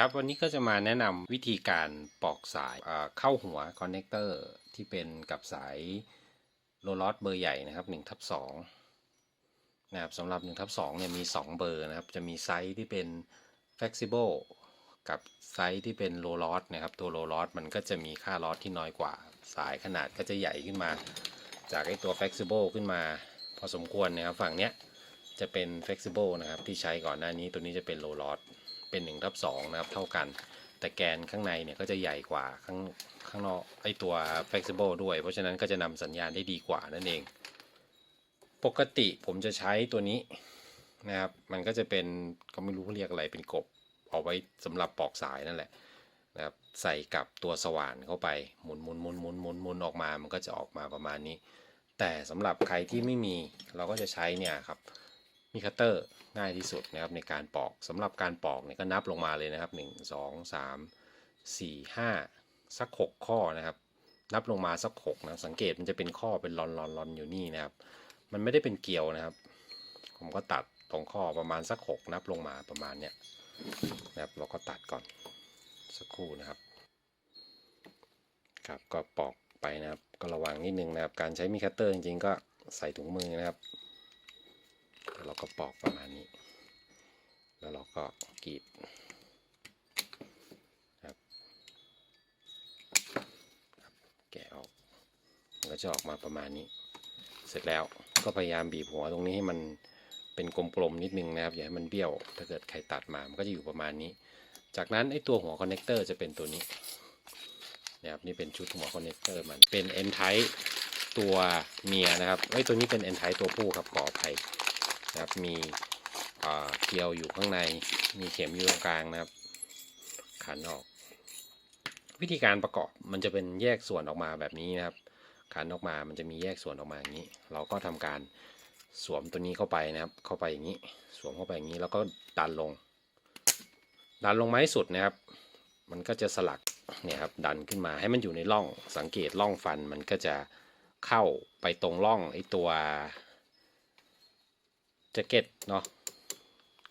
ครับวันนี้ก็จะมาแนะนำวิธีการปอกสายเข้าหัวคอนเนคเตอร์ที่เป็นกับสายโรลอสเบอร์ใหญ่นะครับ1ทับ2นะครับสำหรับ1ทับ2เนี่ยมี 2 เบอร์นะครับ จะมีไซส์ที่เป็น flexible กับไซส์ที่เป็นโรลอสนะครับ ตัวโรลอสมันก็จะมีค่าลอสที่น้อยกว่า สายขนาดก็จะใหญ่ขึ้นมา จากไอตัว flexible ขึ้นมาพอสมควรนะครับฝั่งเนี้ยจะเป็น flexible นะครับที่ใช้ก่อนหน้านี้ตัวนี้จะเป็นโรลอส เป็น1ทับ2นะครับเท่ากัน แต่แกนข้างในเนี่ยก็จะใหญ่กว่าข้างข้างนอกไอตัว flexible ด้วย เพราะฉะนั้นก็จะนำสัญญาณได้ดีกว่านั่นเอง ปกติผมจะใช้ตัวนี้นะครับ มันก็จะเป็นก็ไม่รู้เขาเรียกอะไรเป็นกบเอาไว้สำหรับปอกสายนั่นแหละนะครับใส่กับตัวสว่านเข้าไปหมุนหมุนหมุนหมุนหมุนหมุนออกมา มันก็จะออกมาประมาณนี้ แต่สำหรับใครที่ไม่มีเราก็จะใช้เนี่ยครับ มีคัตเตอร์ง่ายที่สุดนะครับในการปอกสำหรับการปอกเนี่ยก็นับลงมาเลยนะครับ 1 2 3 4 5 สัก 6 ข้อนะครับ นับลงมาสัก6นะสังเกตมันจะเป็นข้อเป็นลอนลอนลอนอยู่นี่นะครับ มันไม่ได้เป็นเกลียวนะครับ ผมก็ตัดตรงข้อประมาณสัก 6 นับลงมาประมาณเนี้ยนะครับเราก็ตัดก่อนสักครู่นะครับ ครับก็ปอกไปนะครับ ก็ระวังนิดนึงนะครับ การใช้มีคัตเตอร์จริงๆก็ใส่ถุงมือนะครับ เราก็ปอกประมาณนี้ แล้วเราก็กรีดครับครับแกะออกมันก็จะออกมาประมาณนี้ เสร็จแล้วก็พยายามบีบหัวตรงนี้ให้มันเป็นกลมๆนิดนึงนะครับอย่าให้มันเบี้ยว ถ้าเกิดใครตัดมามันก็จะอยู่ประมาณนี้ จากนั้นไอ้ตัวหัวคอนเนคเตอร์จะเป็นตัวนี้นะครับนี่เป็นชุดหัวคอนเนคเตอร์มันเป็น N type ตัวเมียนะครับไอ้ตัวนี้เป็น N type ตัวผู้ครับขออภัย นะครับ มีเกลียวอยู่ข้างใน มีเข็มอยู่ตรงกลางนะครับ ขันออก วิธีการประกอบมันจะเป็นแยกส่วนออกมาแบบนี้นะครับ ขันออกมามันจะมีแยกส่วนออกมาอย่างนี้ เราก็ทำการสวมตัวนี้เข้าไปนะครับ เข้าไปอย่างนี้ สวมเข้าไปอย่างนี้แล้วก็ดันลง ดันลงมาให้สุดนะครับ มันก็จะสลักเนี่ยครับดันขึ้นมาให้มันอยู่ในร่อง สังเกตร่องฟันมันก็จะเข้าไปตรงร่องไอ้ตัว แจ็คเก็ตเนาะ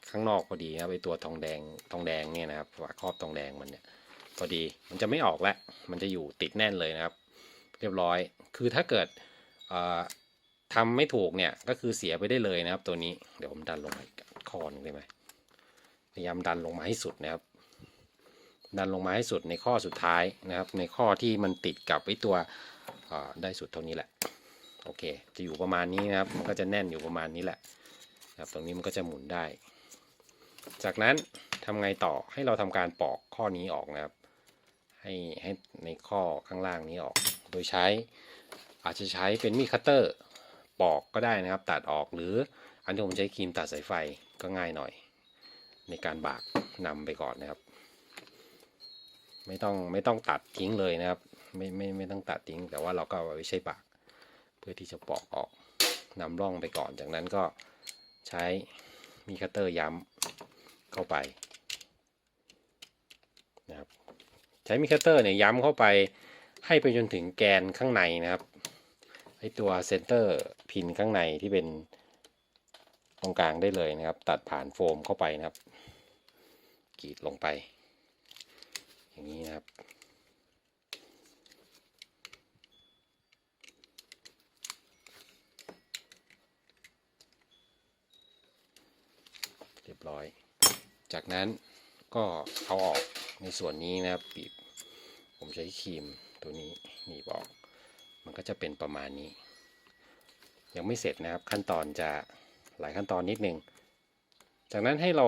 ข้างนอกพอดีนะครับไอตัวทองแดงทองแดงเนี่ยนะครับฝาครอบทองแดงมันเนี่ยพอดีมันจะไม่ออกแล้วมันจะอยู่ติดแน่นเลยนะครับ เรียบร้อยคือถ้าเกิดเอ่อทำไม่ถูกเนี่ยก็คือเสียไปได้เลยนะครับ ตัวนี้เดี๋ยวผมดันลงมาอีกข้อนได้ไหมพยายามดันลงมาให้สุดนะครับ ดันลงมาให้สุดในข้อสุดท้ายนะครับ ในข้อที่มันติดกับไอตัวได้สุดเท่านี้แหละโอเค จะอยู่ประมาณนี้นะครับ มันก็จะแน่นอยู่ประมาณนี้แหละ ครับตรงนี้มันก็จะหมุนได้ จากนั้นทำไงต่อให้เราทำการปอกข้อนี้ออกนะครับ ให้ให้ในข้อข้างล่างนี้ออก โดยใช้อาจจะใช้เป็นมีดคัตเตอร์ปอกก็ได้นะครับ ตัดออกหรืออันที่ผมใช้ครีมตัดสายไฟก็ง่ายหน่อย ในการบากนำไปก่อนนะครับ ไม่ต้องไม่ต้องตัดทิ้งเลยนะครับ ไม่ไม่ไม่ต้องตัดทิ้ง แต่ว่าเราก็เอาไว้ใช้บาก เพื่อที่จะปอกออกนำร่องไปก่อนจากนั้นก็ ใช้มีคัตเตอร์ย้ำเข้าไปนะครับใช้มีคัตเตอร์เนี่ยย้ำเข้าไปให้ไปจนถึงแกนข้างในนะครับไอตัวเซนเตอร์พินข้างในที่เป็นตรงกลางได้เลยนะครับ ตัดผ่านโฟมเข้าไปนะครับกรีดลงไป อย่างนี้นะครับ เร้อย จากนั้นก็เอาออกในส่วนนี้นะครับบีบผมใช้ครีมตัวนี้หนีบออก มันก็จะเป็นประมาณนี้ ยังไม่เสร็จนะครับขั้นตอนจะหลายขั้นตอนนิดนึง จากนั้นให้เรา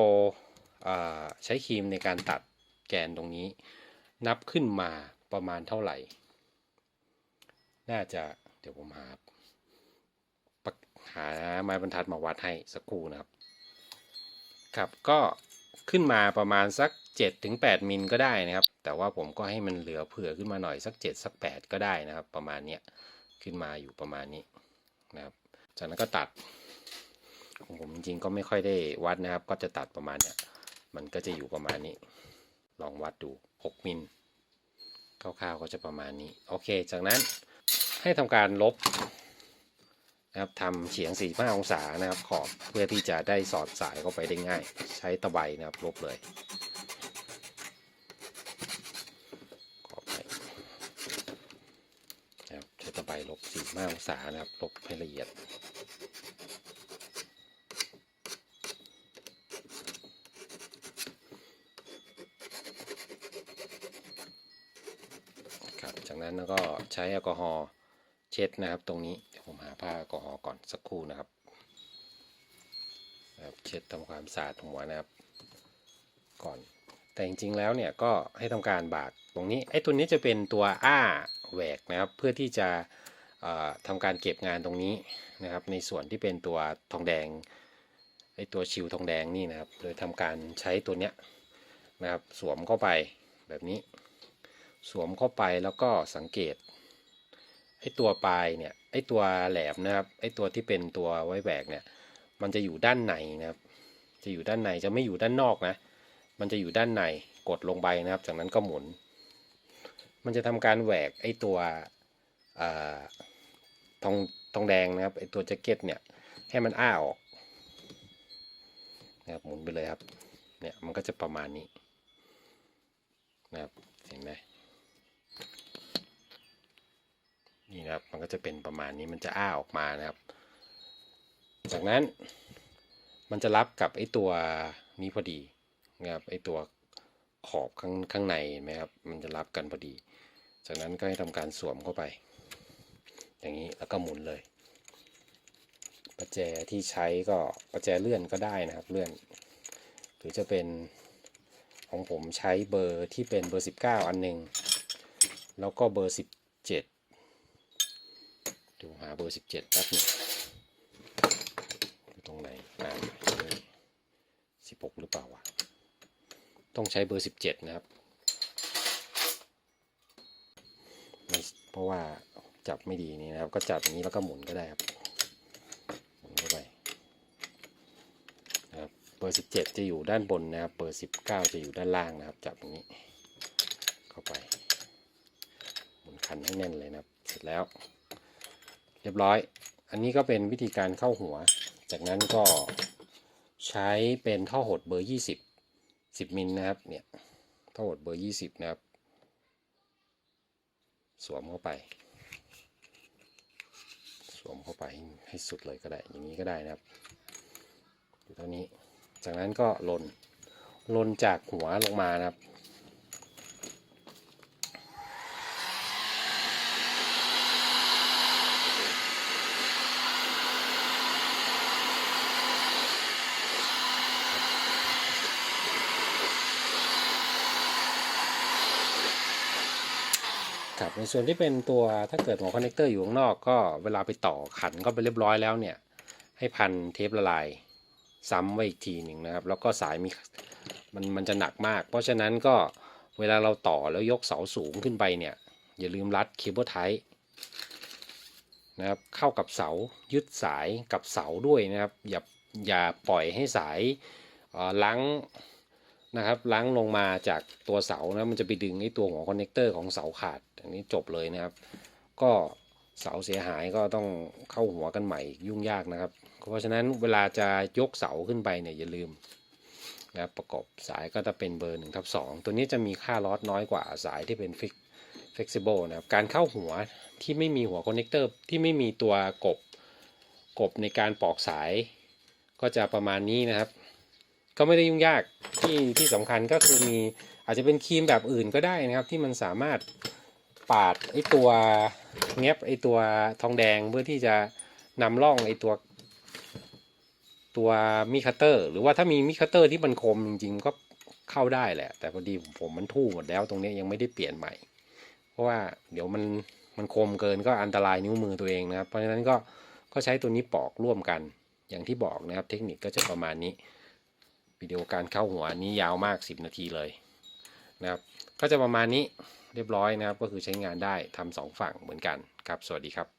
าใช้ครีมในการตัดแกนตรงนี้ นับขึ้นมาประมาณเท่าไหร่ น่าจะเดี๋ยวผมหาหาไม้บรรทัดมาวัดให้สักครู่นะครับ ครับก็ขึ้นมาประมาณสัก7ถึง8มิลก็ได้นะครับ แต่ว่าผมก็ให้มันเหลือเผื่อขึ้นมาหน่อยสัก 7 สัก 8 ก็ได้นะครับ ประมาณเนี้ยขึ้นมาอยู่ประมาณนี้นะครับ จากนั้นก็ตัดของผมจริงๆก็ไม่ค่อยได้วัดนะครับ ก็จะตัดประมาณเนี้ยมันก็จะอยู่ประมาณนี้ ลองวัดดู 6 มิลคร่าวๆก็จะประมาณนี้ โอเค จากนั้นให้ทำการลบ ครับทำเฉียง 45 องศานะครับ ขอบเพื่อที่จะได้สอดสายเข้าไปได้ง่าย ใช้ตะไบนะครับลบเลยขอบไปนะครับใช้ตะไบลบ 45 องศานะครับลบให้ละเอียดครับจากนั้นก็ใช้แอลกอฮอล์เช็ดนะครับตรงนี้ ผมหาผ้าแอลกอฮอล์ก่อนสักครู่นะครับนะครับ เช็ดทำความสะอาดหัวนะครับ ก่อน แต่จริงๆแล้วเนี่ยก็ให้ทำการบากตรงนี้ ไอ้ตัวนี้จะเป็นตัวอ้าแหวกนะครับ เพื่อที่จะทำการเก็บงานตรงนี้นะครับ ในส่วนที่เป็นตัวทองแดงไอ้ตัวชิวทองแดงนี่นะครับ โดยทำการใช้ตัวเนี้ยนะครับ สวมเข้าไปแบบนี้ สวมเข้าไปแล้วก็สังเกต ไอ้ตัวปลายเนี่ยไอ้ตัวแหลมนะครับไอ้ตัวที่เป็นตัวไว้แหวกเนี่ย มันจะอยู่ด้านในนะครับ จะอยู่ด้านในจะไม่อยู่ด้านนอกนะ มันจะอยู่ด้านในกดลงไปนะครับ จากนั้นก็หมุน มันจะทำการแหวกไอ้ตัวอทองทองแดงนะครับไอ้ตัวแจ็คเก็ตเนี่ยให้มันอ้าออกนะครับหมุนไปเลยครับเนี่ยมันก็จะประมาณนี้นะครับเห็นไหม นะครับ มันก็จะเป็นประมาณนี้มันจะอ้าออกมานะครับ จากนั้นมันจะรับกับไอตัวนี้พอดีนะครับไอตัวขอบข้างข้างในเห็นไหมครับ มันจะรับกันพอดี จากนั้นก็ให้ทำการสวมเข้าไป อย่างนี้แล้วก็หมุนเลยประแจที่ใช้ก็ประแจเลื่อนก็ได้นะครับ เลื่อน หรือจะเป็นของผมใช้เบอร์ที่เป็นเบอร์ 19 อันหนึ่งแล้วก็เบอร์ 17ดูหาเบอร์17แป๊บนึงอยู่ตรงไหนอ่านี่16หรือเปล่าวะต้องใช้เบอร์17นะครับเพราะว่าจับไม่ดีนี่นะครับ ก็จับอย่างนี้แล้วก็หมุนก็ได้ครับหมุนเข้าไปนะครับเบอร์17จะอยู่ด้านบนนะครับ เบอร์19จะอยู่ด้านล่างนะครับ จับอย่างนี้ เข้าไป หมุนคันให้แน่นเลยนะครับ เสร็จแล้ว เรียบร้อย อันนี้ก็เป็นวิธีการเข้าหัว จากนั้นก็ใช้เป็นท่อหดเบอร์ 20 10มิลนะครับ เนี่ย ท่อหดเบอร์ 20 นะครับ สวมเข้าไป สวมเข้าไปให้สุดเลยก็ได้ อย่างนี้ก็ได้นะครับ อยู่เท่านี้ จากนั้นก็ลนลนจากหัวลงมานะครับ ในส่วนที่เป็นตัวถ้าเกิดหัวคอนเนคเตอร์อยู่ข้างนอกก็เวลาไปต่อขันก็ไปเรียบร้อยแล้วเนี่ย ให้พันเทปละลายซ้ำไว้อีกทีหนึ่งนะครับ แล้วก็สายมีมันมันจะหนักมาก เพราะฉะนั้นก็เวลาเราต่อแล้วยกเสาสูงขึ้นไปเนี่ย อย่าลืมรัดเคเบิลไทนะครับเข้ากับเสายึดสายกับเสาด้วยนะครับ อย่าอย่าปล่อยให้สายล้าง นะครับล้างลงมาจากตัวเสานะมันจะไปดึงไอ้ตัวหัวคอนเนคเตอร์ของเสาขาดอันนี้จบเลยนะครับ ก็เสาเสียหายก็ต้องเข้าหัวกันใหม่ยุ่งยากนะครับ เพราะฉะนั้นเวลาจะยกเสาขึ้นไปเนี่ยอย่าลืมนะครับประกอบสายก็จะเป็นเบอร์1ทับ2ตัวนี้จะมีค่าลอสน้อยกว่าสายที่เป็นฟิก flexible นะครับการเข้าหัวที่ไม่มีหัวคอนเนคเตอร์ที่ไม่มีตัวกบกบในการปอกสายก็จะประมาณนี้นะครับ ก็ไม่ได้ยุ่งยากที่ที่สำคัญก็คือมีอาจจะเป็นครีมแบบอื่นก็ได้นะครับ ที่มันสามารถปาดไอตัวแงบไอตัวทองแดงเพื่อที่จะนำร่องไอตัวตัวมีคัตเตอร์ หรือว่าถ้ามีมีคัตเตอร์ที่มันคมจริงๆก็เข้าได้แหละ แต่พอดีผมมันทู่หมดแล้วตรงนี้ยังไม่ได้เปลี่ยนใหม่ เพราะว่าเดี๋ยวมันมันคมเกินก็อันตรายนิ้วมือตัวเองนะครับ เพราะฉะนั้นก็ก็ใช้ตัวนี้ปอกร่วมกันอย่างที่บอกนะครับ เทคนิคก็จะประมาณนี้ วิดีโอการเข้าหัวนี้ยาวมาก 10 นาทีเลยนะครับ ก็จะประมาณนี้เรียบร้อยนะครับ ก็คือใช้งานได้ทำสองฝั่งเหมือนกันครับ สวัสดีครับ